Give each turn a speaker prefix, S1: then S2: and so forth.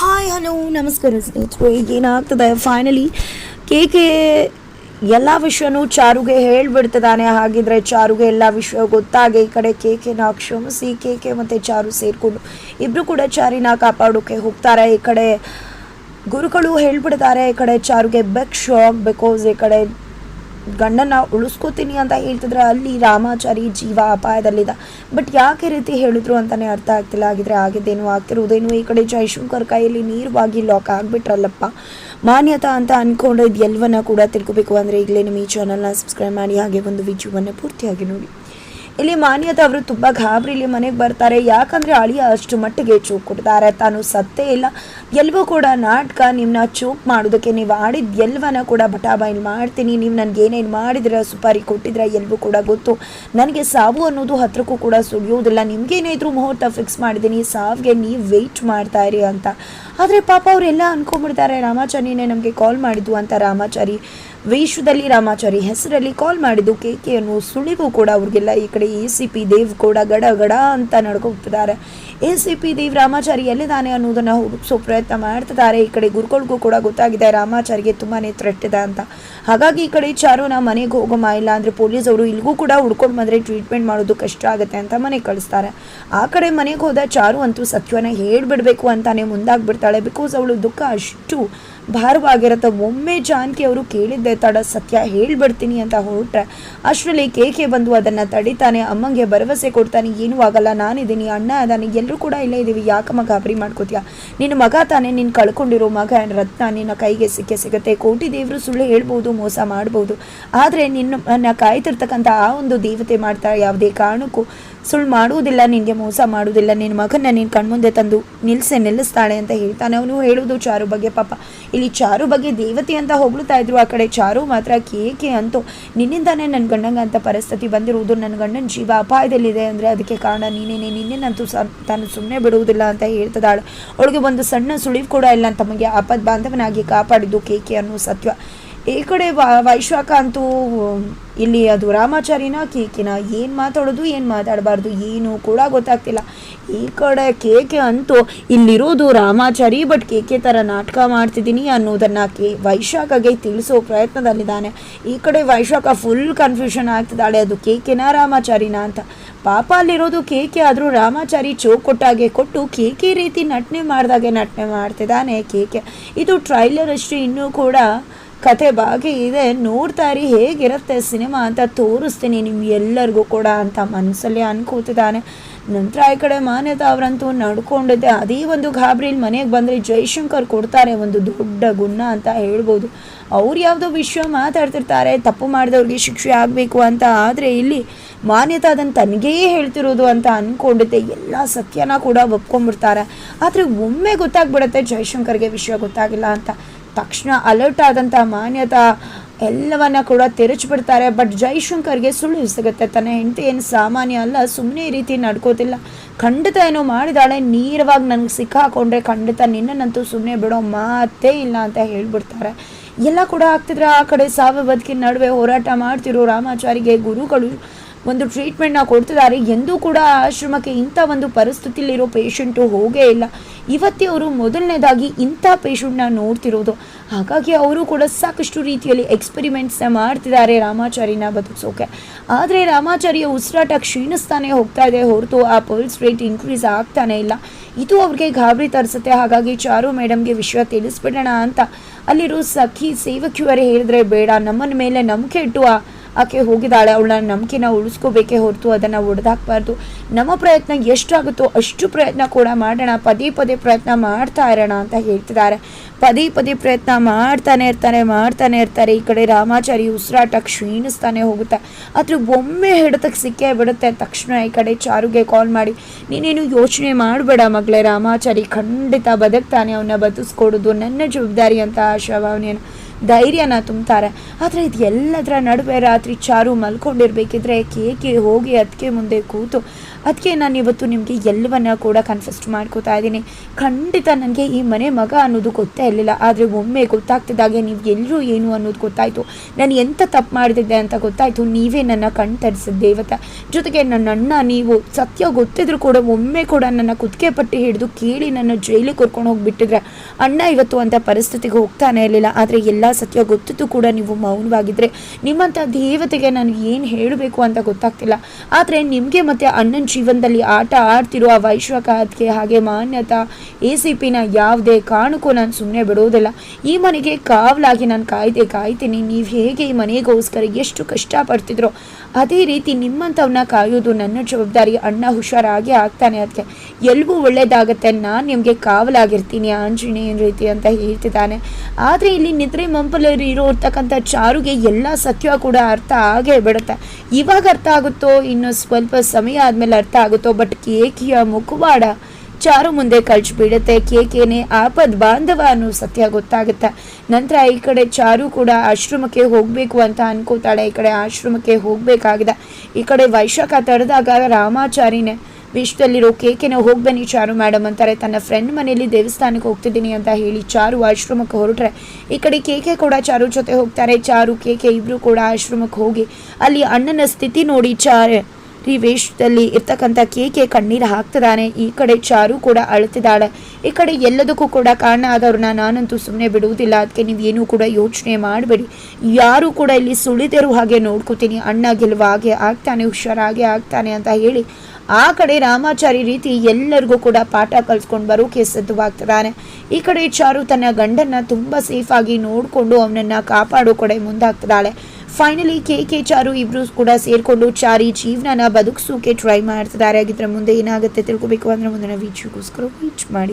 S1: Hi, hello, ನಮಸ್ಕಾರ ಸ್ನೇಹಿತರು ಏನಾಗ್ತದೆ ಫೈನಲಿ ಕೇಕೆ ಎಲ್ಲ ವಿಷಯನೂ ಚಾರುಗೆ ಹೇಳ್ಬಿಡ್ತಿದ್ದಾನೆ. ಹಾಗಿದ್ರೆ ಚಾರುಗೆ ಎಲ್ಲ ವಿಷಯ ಗೊತ್ತಾಗಿ. ಈ ಕಡೆ ಕೇಕೆನ ಕ್ಷಮಿಸಿ ಕೇಕೆ ಮತ್ತು ಚಾರು ಸೇರಿಕೊಂಡು ಇಬ್ಬರು ಕೂಡ ಚಾರಿನ ಕಾಪಾಡೋಕ್ಕೆ ಹೋಗ್ತಾರೆ. ಈ ಕಡೆ ಗುರುಗಳು ಹೇಳ್ಬಿಡ್ತಾರೆ, ಈ ಕಡೆ ಚಾರುಗೆ ಬೆಕ್ ಶಾಕ್ ಬಿಕಾಸ್ ಈ ಕಡೆ ಗಂಡನ ಉಳಿಸ್ಕೋತೀನಿ ಅಂತ ಹೇಳ್ತಿದ್ರೆ ಅಲ್ಲಿ ರಾಮಾಚಾರಿ ಜೀವ ಅಪಾಯದಲ್ಲಿದ್ದ ಬಟ್ ಯಾಕೆ ರೀತಿ ಹೇಳಿದ್ರು ಅಂತಾನೆ ಅರ್ಥ ಆಗ್ತಿಲ್ಲ. ಆಗಿದ್ರೆ ಆಗಿದ್ದೇನು ಆಗ್ತಿರುವುದೇನು ಈ ಕಡೆ ಜೈಶಂಕರ್ ಕೈಯಲ್ಲಿ ನೇರವಾಗಿ ಲಾಕ್ ಆಗಿಬಿಟ್ರಲ್ಲಪ್ಪ. ಮಾನ್ಯತಾ ಅಂತ ಅನ್ಕೊಂಡಿದ್ದು ಎಲ್ಲವನ್ನ ಕೂಡ ತಿಳ್ಕೊಬೇಕು. ಅಂದರೆ ಈಗಲೇ ನಿಮ್ಮ ಈ ಚಾನಲ್ನ ಸಬ್ಸ್ಕ್ರೈಬ್ ಮಾಡಿ. ಹಾಗೆ ಒಂದು ವಿಡಿಯೋವನ್ನು ಪೂರ್ತಿಯಾಗಿ ನೋಡಿ. ಇಲ್ಲಿ ಮಾನ್ಯದ ಅವರು ತುಂಬ ಇಲ್ಲಿ ಮನೆಗೆ ಬರ್ತಾರೆ. ಯಾಕಂದ್ರೆ ಅಳಿಯ ಅಷ್ಟು ಮಟ್ಟಿಗೆ ಚೂಕ್ ಕೊಡ್ತಾರೆ ತಾನು ಸತ್ತೇ ಇಲ್ಲ. ಎಲ್ವೂ ಕೂಡ ನಾಟಕ ನಿಮ್ಮನ್ನ ಚೂಕ್ ಮಾಡೋದಕ್ಕೆ ನೀವು ಆಡಿದ ಎಲ್ವನ ಕೂಡ ಬಟಾಬಾಯಿಲ್ ಮಾಡ್ತೀನಿ. ನೀವು ನನಗೆ ಏನೇನು ಮಾಡಿದ್ರ, ಸುಪಾರಿ ಕೊಟ್ಟಿದ್ರ ಎಲ್ವೂ ಕೂಡ ಗೊತ್ತು. ನನಗೆ ಸಾವು ಅನ್ನೋದು ಹತ್ರಕ್ಕೂ ಕೂಡ ಸುಳಿಯೋದಿಲ್ಲ ಇದ್ರು ಮುಹೂರ್ತ ಫಿಕ್ಸ್ ಮಾಡಿದ್ದೀನಿ. ಸಾವಿಗೆ ನೀವು ವೆಯ್ಟ್ ಮಾಡ್ತಾ ಇರಿ ಅಂತ. ಆದರೆ ಪಾಪ ಅವರೆಲ್ಲ ಅನ್ಕೊಂಡ್ಬಿಡ್ತಾರೆ ರಾಮಾಚಾರಿನೇ ನಮಗೆ ಕಾಲ್ ಮಾಡಿದ್ದು ಅಂತ ರಾಮಾಚಾರಿ ವೇಷದಲ್ಲಿ ರಾಮಾಚಾರಿ ಹೆಸರಲ್ಲಿ ಕಾಲ್ ಮಾಡಿದ್ದು ಕೆ ಕೆ ಅನ್ನೋ ಸುಳಿವು ಕೂಡ ಅವ್ರಿಗೆಲ್ಲ ಈ ಕಡೆ ಎ ಸಿ ಪಿ ದೇವ್ ಕೂಡ ಗಡ ಗಡ ಅಂತ ನಡ್ಕೋಗ್ತಿದ್ದಾರೆ A C P Dev Ramachari ಎಲ್ಲಿದ್ದಾನೆ ಅನ್ನೋದನ್ನು ಹುಡುಕಿಸೋ ಪ್ರಯತ್ನ ಮಾಡ್ತಿದ್ದಾರೆ. ಈ ಕಡೆ ಗುರುಗಳಿಗೂ ಕೂಡ ಗೊತ್ತಾಗಿದೆ, ರಾಮಾಚಾರಿಗೆ ತುಂಬಾನೇ ಥ್ರೆಟ್ ಇದೆ ಅಂತ. ಹಾಗಾಗಿ ಈ ಕಡೆ ಚಾರುನ ಮನೆಗೆ ಹೋಗೋ ಇಲ್ಲ ಅಂದರೆ ಪೊಲೀಸ್ ಅವರು ಇಲ್ಲಿಗೂ ಕೂಡ ಹುಡ್ಕೊಂಡು ಬಂದರೆ ಟ್ರೀಟ್ಮೆಂಟ್ ಮಾಡೋದು ಕಷ್ಟ ಆಗುತ್ತೆ ಅಂತ ಮನೆಗೆ ಕಳಿಸ್ತಾರೆ. ಆ ಕಡೆ ಮನೆಗೆ ಹೋದ ಚಾರು ಅಂತೂ ಸತ್ಯನ ಹೇಳ್ಬಿಡಬೇಕು ಅಂತಾನೆ ಮುಂದಾಗ್ಬಿಡ್ತಾಳೆ. ಬಿಕಾಸ್ ಅವಳು ದುಃಖ ಅಷ್ಟು ಭಾರವಾಗಿರುತ್ತೆ. ಒಮ್ಮೆ ಜಾನಕಿ ಅವರು ಕೇಳಿದ್ದೆ, ತಡ ಸತ್ಯ ಹೇಳ್ಬಿಡ್ತೀನಿ ಅಂತ ಹೊರಟ್ರೆ, ಅಷ್ಟರಲ್ಲಿ ಕೇಕೆ ಬಂದು ಅದನ್ನು ತಡಿತಾನೆ, ಅಮ್ಮಂಗೆ ಭರವಸೆ ಕೊಡ್ತಾನೆ, ಏನೂ ಆಗಲ್ಲ, ನಾನಿದ್ದೀನಿ, ಅಣ್ಣ ಅದಾನೆ ಎಲ್ಲರೂ ಕೂಡ ಇಲ್ಲೇ ಇದ್ದೀವಿ ಯಾಕಮ್ಮ ಗಾಬರಿ ಮಾಡ್ಕೋತೀಯ? ನಿನ್ನ ಮಗ ತಾನೇ, ನೀನು ಕಳ್ಕೊಂಡಿರೋ ಮಗ ರತ್ನ, ನಿನ್ನ ಕೈಗೆ ಸಿಕ್ಕೇ ಸಿಗುತ್ತೆ, ಕೋಟಿ ದೇವರು ಸುಳ್ಳು ಹೇಳ್ಬೋದು, ಮೋಸ ಮಾಡ್ಬೋದು, ಆದರೆ ನಿನ್ನ ಕಾಯ್ತಿರ್ತಕ್ಕಂಥ ಆ ಒಂದು ದೇವತೆ ಮಾಡ್ತಾ ಯಾವುದೇ ಕಾರಣಕ್ಕೂ ಸುಳ್ಳು ಮಾಡುವುದಿಲ್ಲ, ನಿನಗೆ ಮೋಸ ಮಾಡುವುದಿಲ್ಲ, ನಿನ್ನ ಮಗನ ನೀನು ಕಣ್ಮುಂದೆ ತಂದು ನಿಲ್ಲಿಸೆ ನಿಲ್ಲಿಸ್ತಾಳೆ ಅಂತ ಹೇಳ್ತಾನೆ, ಅವನು ಹೇಳುವುದು ಚಾರು ಬಗ್ಗೆ ಪಾಪ. ಇಲ್ಲಿ ಚಾರು ಬಗ್ಗೆ ದೇವತೆ ಅಂತ ಹೊಗಳುತ್ತಾ ಇದ್ರು ಆ ಕಡೆ. ಚಾರು ಮಾತ್ರ ಕೇಕೆ ಅಂತೂ ನಿನ್ನಿಂದಾನೇ ನನ್ನ ಗಂಡಂಗೆ ಅಂತ ಪರಿಸ್ಥಿತಿ ಬಂದಿರುವುದು. ನನ್ನ ಗಂಡನ ಜೀವ ಅಪಾಯದಲ್ಲಿದೆ ಅಂದರೆ ಅದಕ್ಕೆ ಕಾರಣ ನೀನೇನೆ. ನಿನ್ನೆನಂತೂ ಸ, ತಾನು ಸುಮ್ಮನೆ ಬಿಡುವುದಿಲ್ಲ ಅಂತ ಹೇಳ್ತದಾಳು ಅವಳಿಗೆ ಒಂದು ಸಣ್ಣ ಸುಳಿವು ಕೂಡ ಇಲ್ಲ. ತಮಗೆ ಆಪದ್ ಬಾಂಧವನಾಗಿ ಕಾಪಾಡಿದ್ದು ಕೇಕೆ ಅನ್ನೋ ಸತ್ಯ ಈ ಕಡೆ ವ- ವೈಶ್ವಾಕ ಅಂತೂ, ಇಲ್ಲಿ ಅದು ರಾಮಾಚಾರಿನ ಕೇಕಿನ ಏನು ಮಾತಾಡೋದು, ಏನು ಮಾತಾಡಬಾರ್ದು, ಏನು ಕೂಡ ಗೊತ್ತಾಗ್ತಿಲ್ಲ. ಈ ಕಡೆ ಕೇಕೆ ಅಂತೂ ಇಲ್ಲಿರೋದು ರಾಮಾಚಾರಿ, ಬಟ್ ಕೇಕೆ ಥರ ನಾಟಕ ಮಾಡ್ತಿದ್ದೀನಿ ಅನ್ನೋದನ್ನು ಕೇ, ವೈಶಾಖಗೆ ತಿಳಿಸೋ ಪ್ರಯತ್ನದಲ್ಲಿದ್ದಾನೆ. ಈ ಕಡೆ ವೈಶಾಖ ಫುಲ್ ಕನ್ಫ್ಯೂಷನ್ ಆಗ್ತಿದ್ದಾಳೆ, ಅದು ಕೇಕೆನ ರಾಮಾಚಾರಿನ ಅಂತ. ಪಾಪ ಅಲ್ಲಿರೋದು ಕೇಕೆ ಆದರೂ ರಾಮಾಚಾರಿ ಚೋಕ್ ಕೊಟ್ಟಾಗೆ ಕೊಟ್ಟು ಕೇಕೆ ರೀತಿ ನಟನೆ ಮಾಡಿದಾಗೆ ನಟನೆ ಮಾಡ್ತಿದ್ದಾನೆ ಕೇಕೆ. ಇದು ಟ್ರೈಲರ್ ಅಷ್ಟೇ, ಇನ್ನೂ ಕೂಡ ಕತೆ ಬಾಕಿ ಇದೆ. ನೋಡ್ತಾ ಇರಿ, ಹೇಗಿರುತ್ತೆ ಸಿನಿಮಾ ಅಂತ ತೋರಿಸ್ತೀನಿ ನಿಮ್ಗೆಲ್ಲರಿಗೂ ಕೂಡ ಅಂತ ಮನಸ್ಸಲ್ಲಿ ಅನ್ಕೋತಿದ್ದಾನೆ. ನಂತರ ಈ ಕಡೆ ಮಾನ್ಯತಾ ಅವರಂತೂ ನಡ್ಕೊಂಡಿದ್ದೆ. ಅದೇ ಒಂದು ಗಾಬರಿಲಿ ಮನೆಗೆ ಬಂದರೆ ಜೈಶಂಕರ್ ಕೊಡ್ತಾರೆ ಒಂದು ದೊಡ್ಡ ಗುಣ ಅಂತ ಹೇಳ್ಬೋದು. ಅವ್ರು ಯಾವುದೋ ವಿಷಯ ಮಾತಾಡ್ತಿರ್ತಾರೆ, ತಪ್ಪು ಮಾಡಿದವ್ರಿಗೆ ಶಿಕ್ಷೆ ಆಗಬೇಕು ಅಂತ. ಆದರೆ ಇಲ್ಲಿ ಮಾನ್ಯತಾ ಅದನ್ನು ತನಗೇ ಹೇಳ್ತಿರೋದು ಅಂತ ಅಂದ್ಕೊಂಡಿದ್ದೆ ಎಲ್ಲ ಸತ್ಯನ ಕೂಡ ಒಪ್ಕೊಂಡ್ಬಿಡ್ತಾರೆ. ಆದರೆ ಒಮ್ಮೆ ಗೊತ್ತಾಗ್ಬಿಡುತ್ತೆ ಜೈಶಂಕರ್ಗೆ ವಿಷಯ ಗೊತ್ತಾಗಿಲ್ಲ ಅಂತ. ತಕ್ಷಣ ಅಲರ್ಟ್ ಆದಂಥ ಮಾನ್ಯತಾ ಎಲ್ಲವನ್ನ ಕೂಡ ತೆರಚಿಬಿಡ್ತಾರೆ. ಬಟ್ ಜೈಶಂಕರ್ಗೆ ಸುಳ್ಳು ಸಿಗುತ್ತೆ. ತನ್ನ ಹೆಂಡತಿ ಏನು ಸಾಮಾನ್ಯ ಅಲ್ಲ ಸುಮ್ಮನೆ ಈ ರೀತಿ ನಡ್ಕೋತಿಲ್ಲ. ಖಂಡಿತ ಏನೋ ಮಾಡಿದಾಳೆ, ನೇರವಾಗಿ ನನಗೆ ಸಿಕ್ಕಾಕೊಂಡ್ರೆ ಖಂಡಿತ ನಿನ್ನನ್ನಂತೂ ಸುಮ್ಮನೆ ಬಿಡೋ ಮಾತೇ ಇಲ್ಲ ಅಂತ ಹೇಳ್ಬಿಡ್ತಾರೆ. ಎಲ್ಲ ಕೂಡ ಆಗ್ತಿದ್ರೆ ಆ ಕಡೆ ಸಾವು ಬದುಕಿನ ನಡುವೆ ಹೋರಾಟ ಮಾಡ್ತಿರೋ ರಾಮಾಚಾರಿಗೆ ಗುರುಗಳು ಒಂದು ಟ್ರೀಟ್ಮೆಂಟ್ನ ಕೊಡ್ತಿದ್ದಾರೆ. ಎಂದೂ ಕೂಡ ಆಶ್ರಮಕ್ಕೆ ಇಂಥ ಒಂದು ಪರಿಸ್ಥಿತಿಯಲ್ಲಿರೋ ಪೇಷಂಟು ಹೋಗೇ ಇಲ್ಲ. ಇವತ್ತೇ ಅವರು ಮೊದಲನೇದಾಗಿ ಇಂಥ ಪೇಷಂಟ್ನ ನೋಡ್ತಿರೋದು. ಹಾಗಾಗಿ ಅವರು ಕೂಡ ಸಾಕಷ್ಟು ರೀತಿಯಲ್ಲಿ ಎಕ್ಸ್ಪೆರಿಮೆಂಟ್ಸ್ನ ಮಾಡ್ತಿದ್ದಾರೆ ರಾಮಾಚಾರಿನ ಬದುಕಿಸೋಕೆ. ಆದರೆ ರಾಮಾಚಾರಿಯ ಉಸಿರಾಟ ಕ್ಷೀಣಿಸ್ತಾನೆ ಹೋಗ್ತಾ ಇದೆ ಹೊರತು ಆ ಪಲ್ಸ್ ರೇಟ್ ಇನ್ಕ್ರೀಸ್ ಆಗ್ತಾನೆ ಇಲ್ಲ. ಇದು ಅವ್ರಿಗೆ ಗಾಬರಿ ತರಿಸುತ್ತೆ. ಹಾಗಾಗಿ ಚಾರು ಮೇಡಮ್ಗೆ ವಿಷಯ ತಿಳಿಸ್ಬಿಡೋಣ ಅಂತ. ಅಲ್ಲಿರೋ ಸಖಿ ಸೇವಕಿಯವರೇ ಹೇಳಿದ್ರೆ ಬೇಡ. ನಮ್ಮನ ಮೇಲೆ ನಂಬಿಕೆ ಇಟ್ಟು ಆ ಆಕೆ ಹೋಗಿದ್ದಾಳೆ, ಅವಳನ್ನ ನಂಬಿಕೆನ ಉಳಿಸ್ಕೋಬೇಕೇ ಹೊರತು ಅದನ್ನು ಒಡೆದಾಕ್ಬಾರ್ದು. ನಮ್ಮ ಪ್ರಯತ್ನ ಎಷ್ಟಾಗುತ್ತೋ ಅಷ್ಟು ಪ್ರಯತ್ನ ಕೂಡ ಮಾಡೋಣ. ಪದೇ ಪದೇ ಪ್ರಯತ್ನ ಮಾಡ್ತಾ ಇರೋಣ ಅಂತ ಹೇಳ್ತಿದ್ದಾರೆ. ಪದೇ ಪದೇ ಪ್ರಯತ್ನ ಮಾಡ್ತಾನೆ ಇರ್ತಾನೆ ಮಾಡ್ತಾನೆ ಇರ್ತಾರೆ. ಈ ಕಡೆ ರಾಮಾಚಾರಿ ಉಸಿರಾಟ ಕ್ಷೀಣಿಸ್ತಾನೆ ಹೋಗುತ್ತೆ. ಆದರೆ ಒಮ್ಮೆ ಹಿಡಿತಕ್ಕೆ ಸಿಕ್ಕೇ ಬಿಡುತ್ತೆ. ತಕ್ಷಣ ಈ ಕಡೆ ಚಾರುಗೆ ಕಾಲ್ ಮಾಡಿ, ನೀನೇನು ಯೋಚನೆ ಮಾಡಬೇಡ ಮಗಳೇ, ರಾಮಾಚಾರಿ ಖಂಡಿತ ಬದುಕ್ತಾನೆ ಅವನ್ನ ಬದುಕಿಸ್ಕೊಡೋದು ನನ್ನ ಜವಾಬ್ದಾರಿ ಅಂತ ಆಶಾಭಾವನೆಯನ್ನು ಧೈರ್ಯನ ತುಂಬ್ತಾರೆ. ಆದರೆ ಇದು ಎಲ್ಲದರ ನಡುವೆ ರಾತ್ರಿ ಚಾರು ಮಲ್ಕೊಂಡಿರಬೇಕಿದ್ರೆ ಕೇಕೆ ಹೋಗಿ ಅದಕ್ಕೆ ಮುಂದೆ ಕೂತು ಅದಕ್ಕೆ ನಾನು ಇವತ್ತು ನಿಮಗೆ ಎಲ್ಲವನ್ನ ಕೂಡ ಕನ್ಫೆಸ್ಟ್ ಮಾಡ್ಕೋತಾ ಇದ್ದೀನಿ. ಖಂಡಿತ ನನಗೆ ಈ ಮನೆ ಮಗ ಅನ್ನೋದು ಗೊತ್ತೇ ಇರಲಿಲ್ಲ. ಆದರೆ ಒಮ್ಮೆ ಗೊತ್ತಾಗ್ತಿದ್ದಾಗೆ ನೀವು ಎಲ್ಲರೂ ಏನು ಅನ್ನೋದು ಗೊತ್ತಾಯಿತು. ನಾನು ಎಂಥ ತಪ್ಪು ಮಾಡಿದ್ದೆ ಅಂತ ಗೊತ್ತಾಯಿತು. ನೀವೇ ನನ್ನ ಕಣ್ ತರಿಸಿದ ದೇವತೆ. ಜೊತೆಗೆ ನನ್ನ ಅಣ್ಣ, ನೀವು ಸತ್ಯ ಗೊತ್ತಿದ್ರು ಕೂಡ ಒಮ್ಮೆ ಕೂಡ ನನ್ನ ಕುತ್ತಿಗೆ ಪಟ್ಟಿ ಹಿಡಿದು ಕೇಳಿ ನನ್ನ ಜೈಲಿಗೆ ಕರ್ಕೊಂಡು ಹೋಗಿಬಿಟ್ಟಿದ್ರೆ ಅಣ್ಣ ಇವತ್ತು ಅಂತ ಪರಿಸ್ಥಿತಿಗೆ ಹೋಗ್ತಾನೆ ಇರಲಿಲ್ಲ. ಆದರೆ ಎಲ್ಲ ಸತ್ಯ ಗೊತ್ತಿದ್ದು ಕೂಡ ನೀವು ಮೌನವಾಗಿದ್ದರೆ ನಿಮ್ಮಂಥ ದೇವತೆಗೆ ನಾನು ಏನು ಹೇಳಬೇಕು ಅಂತ ಗೊತ್ತಾಗ್ತಿಲ್ಲ. ಆದರೆ ನಿಮಗೆ ಮತ್ತು ಅಣ್ಣನ ಜೀವನದಲ್ಲಿ ಆಟ ಆಡ್ತಿರೋ ಆ ವೈಶ್ವಕಾತ್ಗೆ ಹಾಗೆ ಮಾನ್ಯತಾ, ಎ ಸಿ ಪಿನ ಯಾವುದೇ ಕಾರಣಕ್ಕೂ ನಾನು ಸುಮ್ಮನೆ ಬಿಡೋದಿಲ್ಲ. ಈ ಮನೆಗೆ ಕಾವಲಾಗಿ ನಾನು ಕಾಯ್ದೆ ಕಾಯ್ತೀನಿ. ನೀವು ಹೇಗೆ ಈ ಮನೆಗೋಸ್ಕರ ಎಷ್ಟು ಕಷ್ಟಪಡ್ತಿದ್ರೋ ಅದೇ ರೀತಿ ನಿಮ್ಮಂಥವನ್ನ ಕಾಯೋದು ನನ್ನ ಜವಾಬ್ದಾರಿ. ಅಣ್ಣ ಹುಷಾರಾಗಿ ಆಗ್ತಾನೆ ಅದಕ್ಕೆ ಎಲ್ಗೂ ಒಳ್ಳೇದಾಗತ್ತೆ. ನಾನು ನಿಮಗೆ ಕಾವಲಾಗಿರ್ತೀನಿ ಆಂಜನೇಯನ ರೀತಿ ಅಂತ ಹೇಳ್ತಿದ್ದಾನೆ. ಆದರೆ ಇಲ್ಲಿ ನಿದ್ರೆ ಮಂಪಲಲ್ಲಿ ಇರೋರ್ತಕ್ಕಂಥ ಚಾರುಗೆ ಎಲ್ಲ ಸತ್ಯ ಕೂಡ ಅರ್ಥ ಆಗೇ ಬಿಡುತ್ತೆ. ಇವಾಗ ಅರ್ಥ ಆಗುತ್ತೋ ಇನ್ನು ಸ್ವಲ್ಪ ಸಮಯ ಆದಮೇಲೆ ಅರ್ಥ ಆಗುತ್ತೋ ಬಟ್ ಕೇಕಿಯ ಮುಖವಾಡ ಚಾರು ಮುಂದೆ ಕಳ್ಸಿಬಿಡುತ್ತೆ ಕೇಕೇನೆ ಆಪದ್ ಬಾಂಧವ ಅನ್ನೋ ಸತ್ಯ ಗೊತ್ತಾಗುತ್ತೆ. ನಂತರ ಈ ಕಡೆ ಚಾರು ಕೂಡ ಆಶ್ರಮಕ್ಕೆ ಹೋಗಬೇಕು ಅಂತ ಅನ್ಕೋತಾಳೆ. ಈ ಕಡೆ ಆಶ್ರಮಕ್ಕೆ ಹೋಗಬೇಕಾಗಿದೆ. ಈ ಕಡೆ ವೈಶಾಖ ತಡೆದಾಗ ರಾಮಾಚಾರಿನೇ ವಿಶ್ವದಲ್ಲಿರೋ ಕೇಕೆನ ಹೋಗಿ ಬನ್ನಿ ಚಾರು ಮೇಡಮ್ ಅಂತಾರೆ. ತನ್ನ ಫ್ರೆಂಡ್ ಮನೆಯಲ್ಲಿ ದೇವಸ್ಥಾನಕ್ಕೆ ಹೋಗ್ತಿದ್ದೀನಿ ಅಂತ ಹೇಳಿ ಚಾರು ಆಶ್ರಮಕ್ಕೆ ಹೊರಟ್ರೆ ಈ ಕಡೆ ಕೇಕೆ ಕೂಡ ಚಾರು ಜೊತೆ ಹೋಗ್ತಾರೆ. ಚಾರು, ಕೇಕೆ ಇಬ್ಬರು ಕೂಡ ಆಶ್ರಮಕ್ಕೆ ಹೋಗಿ ಅಲ್ಲಿ ಅಣ್ಣನ ಸ್ಥಿತಿ ನೋಡಿ ಚಾರೆ. ಈ ವೇಷದಲ್ಲಿ ಇರ್ತಕ್ಕಂಥ ಕೇಕೆ ಕಣ್ಣೀರು ಹಾಕ್ತಿದ್ದಾನೆ. ಈ ಕಡೆ ಚಾರು ಕೂಡ ಅಳ್ತಿದ್ದಾಳೆ ಈ ಕಡೆ ಎಲ್ಲದಕ್ಕೂ ಕೂಡ ಕಾರಣ ಆದವ್ರನ್ನ ನಾನಂತೂ ಸುಮ್ಮನೆ ಬಿಡುವುದಿಲ್ಲ. ಅದಕ್ಕೆ ಏನೂ ಕೂಡ ಯೋಚನೆ ಮಾಡಬೇಡಿ. ಯಾರು ಕೂಡ ಇಲ್ಲಿ ಸುಳಿದಿರುವ ಹಾಗೆ ನೋಡ್ಕೋತೀನಿ. ಅಣ್ಣ ಗೆಲುವ ಹಾಗೆ ಆಗ್ತಾನೆ, ಹುಷಾರಾಗೆ ಆಗ್ತಾನೆ ಅಂತ ಹೇಳಿ ಆ ಕಡೆ ರಾಮಾಚಾರಿ ರೀತಿ ಎಲ್ಲರಿಗೂ ಕೂಡ ಪಾಠ ಕಲ್ಸ್ಕೊಂಡು ಬರೋಕೆ ಸಿದ್ಧವಾಗ್ತಿದ್ದಾನೆ. ಈ ಕಡೆ ಚಾರು ತನ್ನ ಗಂಡನ್ನ ತುಂಬ ಸೇಫಾಗಿ ನೋಡಿಕೊಂಡು ಅವನನ್ನ ಕಾಪಾಡೋ ಕಡೆ ಮುಂದಾಗ್ತಿದ್ದಾಳೆ. ಫೈನಲಿ ಕೆ ಕೆ ಚಾರು ಇಬ್ರು ಕೂಡ ಸೇರಿಕೊಂಡು ಚಾರಿ ಜೀವನನ ಬದುಕಿಸೋಕೆ ಟ್ರೈ ಮಾಡ್ತಿದ್ದಾರೆ. ಹಾಗಿದ್ರೆ ಮುಂದೆ ಏನಾಗುತ್ತೆ ತಿಳ್ಕೊಬೇಕು ಅಂದ್ರೆ ಮುಂದಿನ ವೀಡಿಯೋಗೋಸ್ಕರ ವೀಚ್ ಮಾಡಿ.